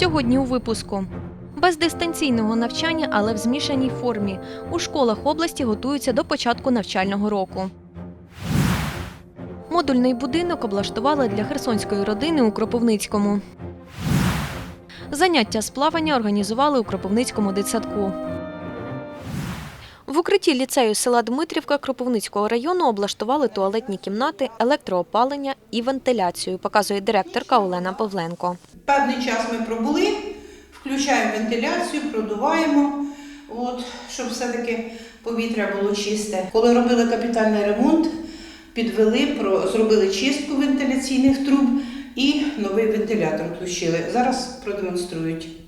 Сьогодні у випуску. Без дистанційного навчання, але в змішаній формі. У школах області готуються до початку навчального року. Модульний будинок облаштували для херсонської родини у Кропивницькому. Заняття з плавання організували у Кропивницькому дитсадку. В укритті ліцею села Дмитрівка Кропивницького району облаштували туалетні кімнати, електроопалення і вентиляцію, показує директорка Олена Павленко. Певний час ми пробули, включаємо вентиляцію, продуваємо, от, щоб все-таки повітря було чисте. Коли робили капітальний ремонт, підвели, зробили чистку вентиляційних труб і новий вентилятор включили. Зараз продемонструють.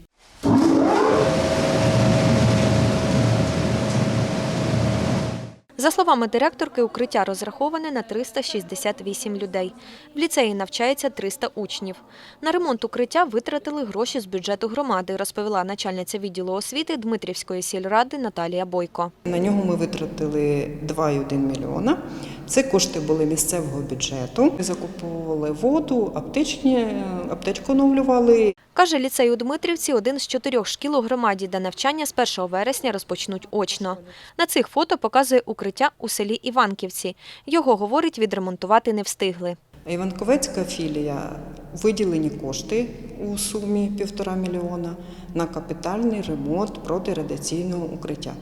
За словами директорки, укриття розраховане на 368 людей. В ліцеї навчається 300 учнів. На ремонт укриття витратили гроші з бюджету громади, розповіла начальниця відділу освіти Дмитрівської сільради Наталія Бойко. На нього ми витратили 2,1 мільйона. Це кошти були місцевого бюджету. Ми закуповували воду, аптечні, аптечку оновлювали. Каже, ліцей у Дмитрівці один з чотирьох шкіл у громаді, де навчання з 1 вересня розпочнуть очно. На цих фото показує укриття у селі Іванківці. Його, говорить, відремонтувати не встигли. Іванковецька філія виділені кошти у сумі півтора мільйона на капітальний ремонт протирадіаційного укриття.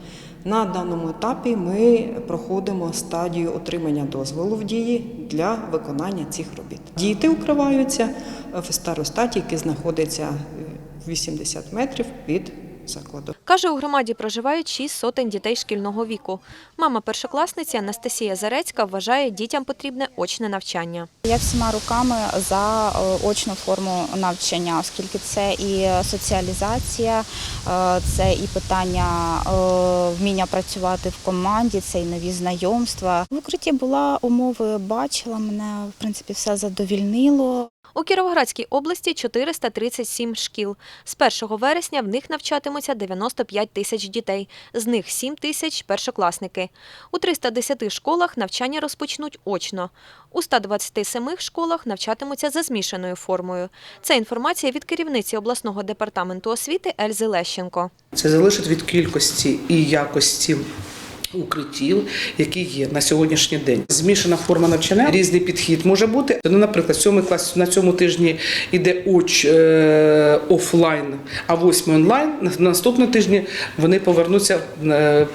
На даному етапі ми проходимо стадію отримання дозволу в дії для виконання цих робіт. Діти укриваються в старостаті, який знаходиться 80 метрів від закладу. Каже, у громаді проживають шість сотень дітей шкільного віку. Мама першокласниці Анастасія Зарецька вважає, дітям потрібне очне навчання. Я всіма руками за е, очну форму навчання, оскільки це і соціалізація, е, це і питання е, вміння працювати в команді, це і нові знайомства. В укритті була умови, бачила мене, в принципі, все задовільнило. У Кіровоградській області 437 шкіл. З 1 вересня в них навчатимуться 95 тисяч дітей, з них 7 тисяч – першокласники. У 310 школах навчання розпочнуть очно. У 127 школах навчатимуться за змішаною формою. Це інформація від керівниці обласного департаменту освіти Ельзи Лещенко. Це залежить від кількості і якості. Укриттів, які є на сьогоднішній день, змішана форма навчання, різний підхід може бути. Ну, наприклад, сьомий клас на цьому тижні йде уч е, офлайн, а восьмий онлайн. На наступному тижні вони повернуться, е,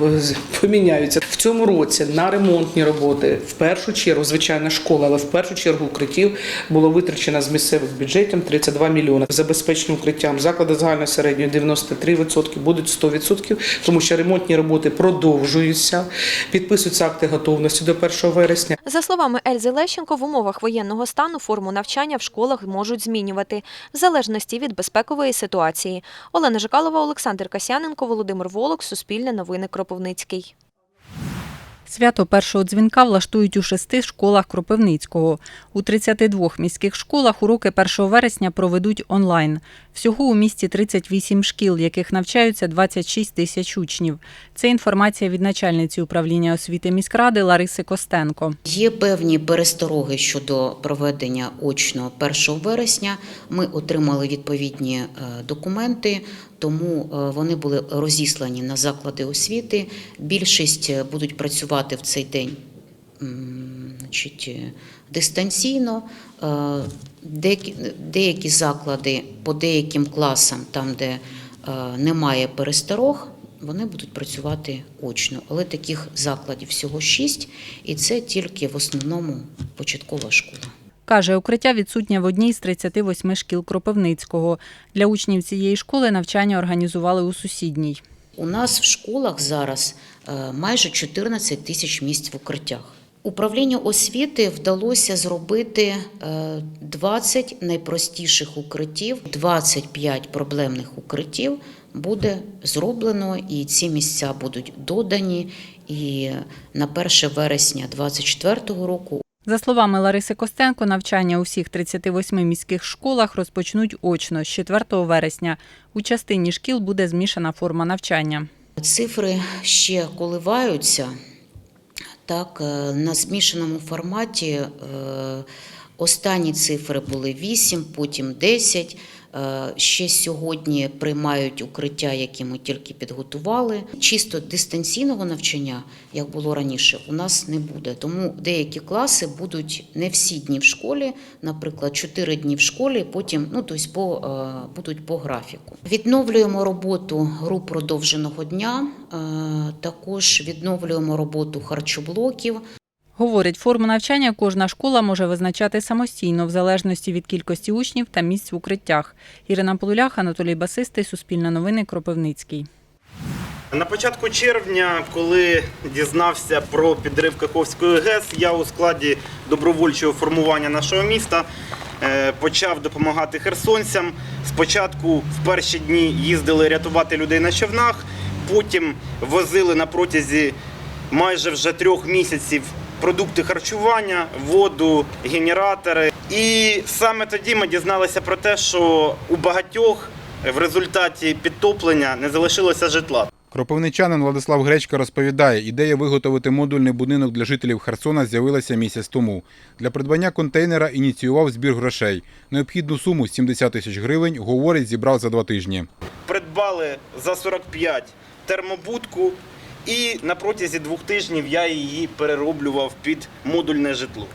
поміняються в цьому році на ремонтні роботи. В першу чергу, звичайно, школа, але в першу чергу укриттів було витрачено з місцевих бюджетів 32 мільйони. Забезпечені укриттям заклади загальної середньої 93%, будуть 100%, тому що ремонтні роботи продовжуються. Підписуються акти готовності до 1 вересня. За словами Ельзи Лещенко, в умовах воєнного стану форму навчання в школах можуть змінювати в залежності від безпекової ситуації. Олена Жикалова, Олександр Касяненко, Володимир Волок, Суспільне новини Кропивницький. Свято першого дзвінка влаштують у шести школах Кропивницького. У 32 міських школах уроки 1 вересня проведуть онлайн. Всього у місті 38 шкіл, яких навчаються 26 тисяч учнів. Це інформація від начальниці управління освіти міськради Лариси Костенко. Є певні перестороги щодо проведення очного 1 вересня. Ми отримали відповідні е, документи, тому е, вони були розіслані на заклади освіти. Більшість е, будуть працювати в цей день значить, е, дистанційно. Е, Деякі, заклади по деяким класам, там, де е, немає пересторог, вони будуть працювати очно. Але таких закладів всього шість, і це тільки в основному початкова школа. Каже, укриття відсутнє в одній з 38 шкіл Кропивницького. Для учнів цієї школи навчання організували у сусідній. У нас в школах зараз майже 14 тисяч місць в укриттях. Управлінню освіти вдалося зробити е, 20 найпростіших укриттів, 25 проблемних укриттів буде зроблено, і ці місця будуть додані. І на 1 вересня 2024 року За словами Лариси Костенко, навчання у всіх 38 міських школах розпочнуть очно з 4 вересня. У частині шкіл буде змішана форма навчання. Цифри ще коливаються. Так, е, на змішаному форматі е, останні цифри були 8, потім 10. Е, Ще сьогодні приймають укриття, які ми тільки підготували. Чисто дистанційного навчання, як було раніше, у нас не буде. Тому деякі класи будуть не всі дні в школі, наприклад, 4 дні в школі, потім ну, тобто по, е, будуть по графіку. Відновлюємо роботу груп продовженого дня, е, також відновлюємо роботу харчоблоків. Говорить, форму навчання кожна школа може визначати самостійно в залежності від кількості учнів та місць в укриттях. Ірина Полулях, Анатолій Басистий, Суспільне новини, Кропивницький. На початку червня, коли дізнався про підрив Каховської ГЕС, я у складі добровольчого формування нашого міста е, почав допомагати херсонцям. Спочатку в перші дні їздили рятувати людей на човнах, потім возили на протязі майже вже трьох місяців продукти харчування, воду, генератори. І саме тоді ми дізналися про те, що у багатьох в результаті підтоплення не залишилося житла. Кропивничанин Владислав Гречка розповідає, ідея виготовити модульний будинок для жителів Херсона з'явилася місяць тому. Для придбання контейнера ініціював збір грошей. Необхідну суму 70 тисяч гривень, говорить, зібрав за два тижні. Придбали за 45 термобудку, і на протязі двох тижнів я її перероблював під модульне житло.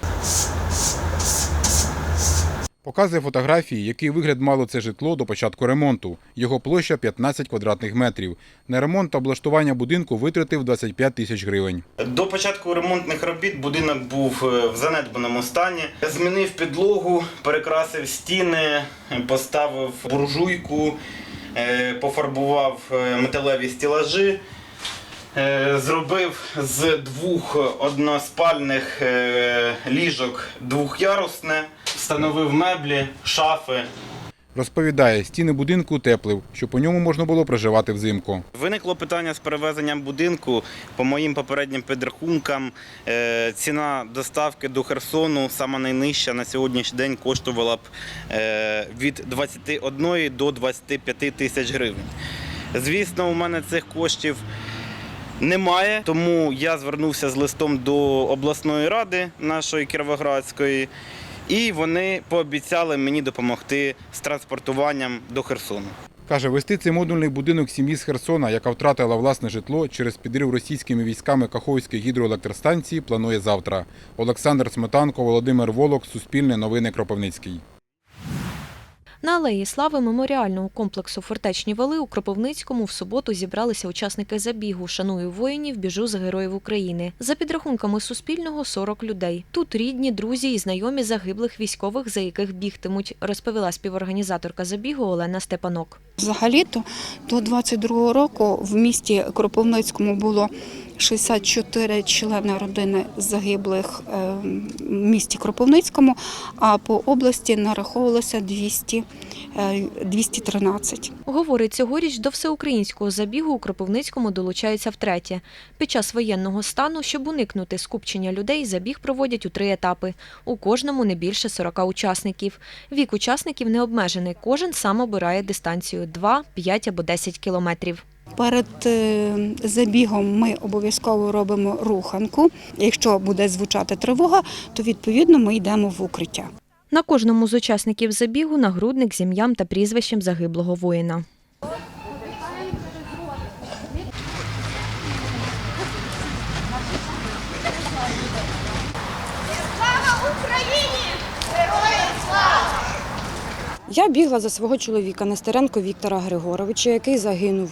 Показує фотографії, який вигляд мало це житло до початку ремонту. Його площа 15 квадратних метрів. На ремонт та облаштування будинку витратив 25 тисяч гривень. До початку ремонтних робіт будинок був е, в занедбаному стані. Змінив підлогу, перекрасив стіни, поставив буржуйку, е, пофарбував е, металеві стілажі. Е, Зробив з двох односпальних е, ліжок двохярусне, встановив меблі, шафи. Розповідає, стіни будинку утеплив, щоб у ньому можна було проживати взимку. Виникло питання з перевезенням будинку. По моїм попереднім підрахункам, е, ціна доставки до Херсону сама найнижча на сьогоднішній день коштувала б від 21 до 25 тисяч гривень. Звісно, у мене цих коштів немає, тому я звернувся з листом до обласної ради нашої Кіровоградської, і вони пообіцяли мені допомогти з транспортуванням до Херсону. Каже, вести цей модульний будинок сім'ї з Херсона, яка втратила власне житло через підрив російськими військами Каховської гідроелектростанції, планує завтра. Олександр Сметанко, Володимир Волок, Суспільне новини Кропивницький. На алеї слави меморіального комплексу Фортечні вали у Кропивницькому в суботу зібралися учасники забігу Шаную воїнів, біжу за героїв України. За підрахунками Суспільного 40 людей. Тут рідні, друзі і знайомі загиблих військових, за яких бігтимуть, розповіла співорганізаторка забігу Олена Степанок. Взагалі-то до 22-го року в місті Кропивницькому було 64 члени родини загиблих е, в місті Кропивницькому, а по області нараховувалося 200, е, 213. Говорить, цьогоріч до всеукраїнського забігу у Кропивницькому долучаються втретє. Під час воєнного стану, щоб уникнути скупчення людей, забіг проводять у три етапи. У кожному не більше 40 учасників. Вік учасників не обмежений. Кожен сам обирає дистанцію 2, 5 або 10 кілометрів. Перед е, забігом ми обов'язково робимо руханку. Якщо буде звучати тривога, то відповідно ми йдемо в укриття. На кожному з учасників забігу нагрудник з ім'ям та прізвищем загиблого воїна. Я бігла за свого чоловіка Нестеренко Віктора Григоровича, який загинув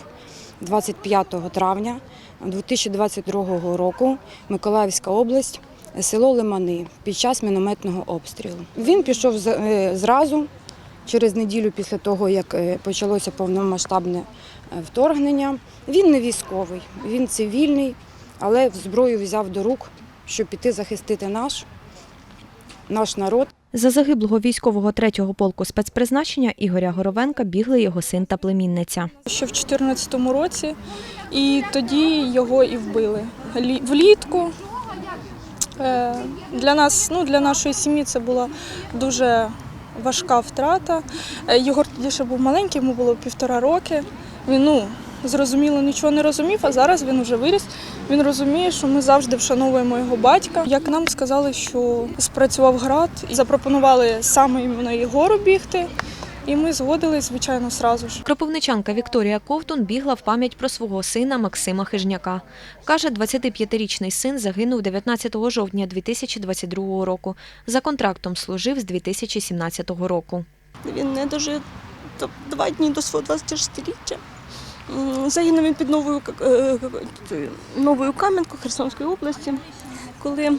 25 травня 2022 року, Миколаївська область, село Лимани під час мінометного обстрілу. Він пішов е, зразу через неділю після того, як е, почалося повномасштабне е, вторгнення. Він не військовий, він цивільний, але зброю взяв до рук, щоб піти захистити наш, наш народ. За загиблого військового третього полку спецпризначення Ігоря Горовенка бігли його син та племінниця. ще в 2014 році, і тоді його і вбили. Влітку для нас, ну для нашої сім'ї, це була дуже важка втрата. Е, Єгор тоді ще був маленький, йому було півтора роки. Він ну, зрозуміло нічого не розумів, а зараз він вже виріс. Він розуміє, що ми завжди вшановуємо його батька. Як нам сказали, що спрацював град і запропонували саме іменно Єгору бігти. І ми згодились, звичайно, сразу ж. Кропивничанка Вікторія Ковтун бігла в пам'ять про свого сина Максима Хижняка. Каже, 25-річний син загинув 19 жовтня 2022 року. За контрактом служив з 2017 року. Він не дожив два дні до свого 26-річчя. Загинув він під новою, К- е, новою Кам'янкою Херсонської області, коли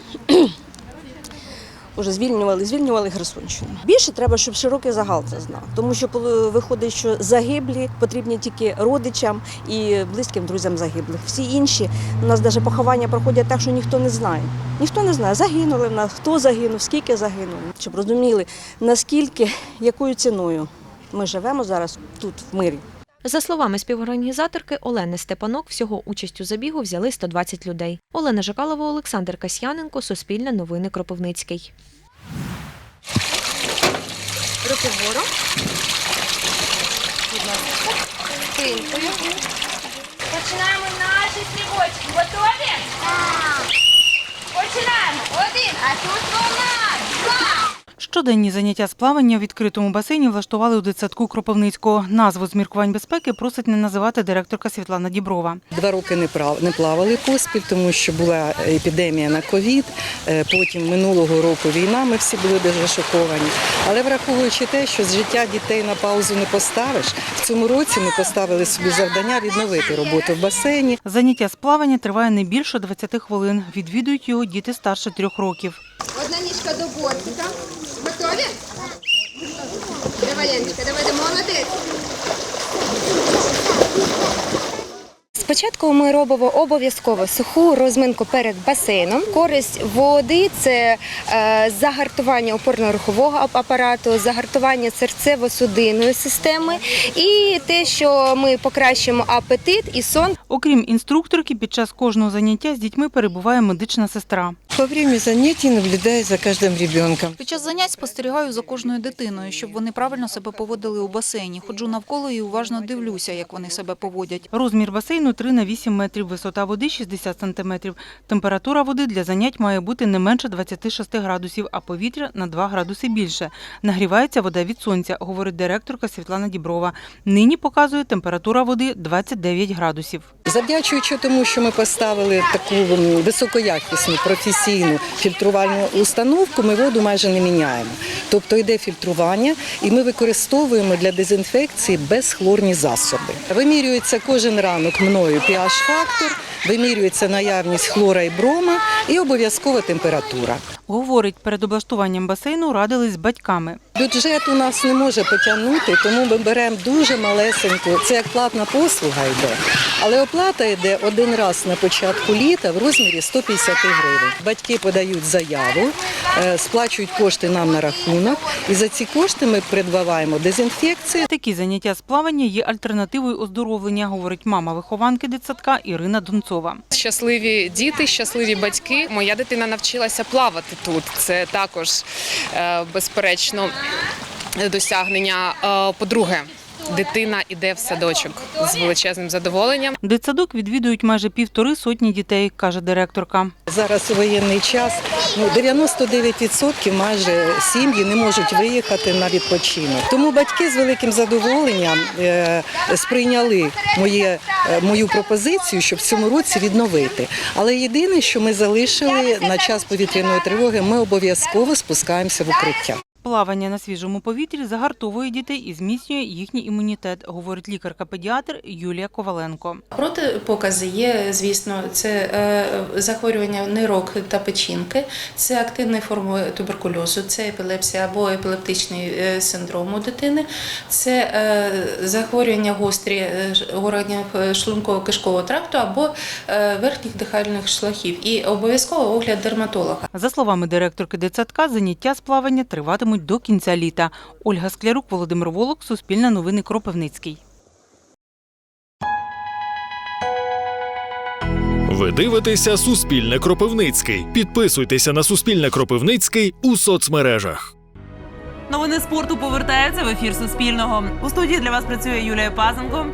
вже звільнювали, звільнювали Херсонщину. Більше треба, щоб широкий загал це знав, тому що виходить, що загиблі потрібні тільки родичам і близьким друзям загиблих. Всі інші у нас навіть поховання проходять так, що ніхто не знає. Ніхто не знає, загинули в нас, хто загинув, скільки загинуло. Щоб розуміли, наскільки, якою ціною ми живемо зараз тут, в мирі. За словами співорганізаторки Олени Степанок, всього участь у забігу взяли 120 людей. Олена Жакалова, Олександр Касьяненко, Суспільне новини Кропивницький. Руки вгору. Будь ласка. Спинкою. Починаємо наші стрибочки. Готові? Починаємо. Один. А тут волна. Щоденні заняття з плавання у відкритому басейні влаштували у дитсадку Кропивницького. Назву з міркувань безпеки просить не називати директорка Світлана Діброва. Два роки не плавали поспіль, тому що була епідемія на ковід. е, Потім минулого року війна. Ми всі були дуже шоковані. Але враховуючи те, що з життя дітей на паузу не поставиш, в цьому році ми поставили собі завдання відновити роботу в басейні. Заняття з плавання триває не більше 20 хвилин. Відвідують його діти старше трьох років. Одна ніжка до бортика. Готові? Давай, Яночка, давай, давай, молодець. Спочатку ми робимо обов'язково суху розминку перед басейном. Користь води це е, загартування опорно-рухового апарату, загартування серцево-судинної системи і те, що ми покращимо апетит і сон. Окрім інструкторки, під час кожного заняття з дітьми перебуває медична сестра. Во время занятий наблюдаю за кожним ребенком. Під час занять спостерігаю за кожною дитиною, щоб вони правильно себе поводили у басейні. Ходжу навколо і уважно дивлюся, як вони себе поводять. Розмір басейну 3 на 8 метрів, висота води 60 сантиметрів. Температура води для занять має бути не менше 26 градусів, а повітря на 2 градуси більше. Нагрівається вода від сонця, говорить директорка Світлана Діброва. Нині показує температура води 29 градусів. Завдячуючи тому, що ми поставили таку високоякісну професійну фільтрувальну установку, ми воду майже не міняємо. Тобто йде фільтрування, і ми використовуємо для дезінфекції безхлорні засоби. Вимірюється кожен ранок мною pH-фактор, вимірюється наявність хлора і брома і обов'язкова температура. Говорить, перед облаштуванням басейну радились з батьками. Бюджет у нас не може потягнути, тому ми беремо дуже малесеньку. Це як платна послуга йде. Але оплата йде один раз на початку літа в розмірі 150 гривень. Батьки подають заяву, е, сплачують кошти нам на рахунок, і за ці кошти ми придбаваємо дезінфекцію. Такі заняття з плавання є альтернативою оздоровлення, говорить мама вихованки дитсадка Ірина Донцова. Щасливі діти, щасливі батьки. Моя дитина навчилася плавати тут. Це також, е, безперечно, досягнення. Е, По-друге, дитина іде в садочок з величезним задоволенням. Дитсадок відвідують майже півтори сотні дітей, каже директорка. Зараз у воєнний час ну, 99% майже сім'ї не можуть виїхати на відпочинок. Тому батьки з великим задоволенням е, сприйняли моє, е, мою пропозицію, щоб в цьому році відновити. Але єдине, що ми залишили на час повітряної тривоги, ми обов'язково спускаємося в укриття. Плавання на свіжому повітрі загартовує дітей і зміцнює їхній імунітет, говорить лікарка-педіатр Юлія Коваленко. Протипокази є, звісно, це е, захворювання нирок та печінки, це активні форми туберкульозу, це епілепсія або епілептичний е, синдром у дитини, це е, захворювання гострі органів шлунково-кишкового тракту або верхніх дихальних шляхів. І обов'язково огляд дерматолога. За словами директорки дитсадка, заняття з плавання триватимуть до кінця літа. Ольга Склярук, Володимир Волок, Суспільне новини Кропивницький. Ви дивитеся Суспільне Кропивницький. Підписуйтеся на Суспільне Кропивницький у соцмережах. Новини спорту повертаються в ефір Суспільного. У студії для вас працює Юлія Пазенко.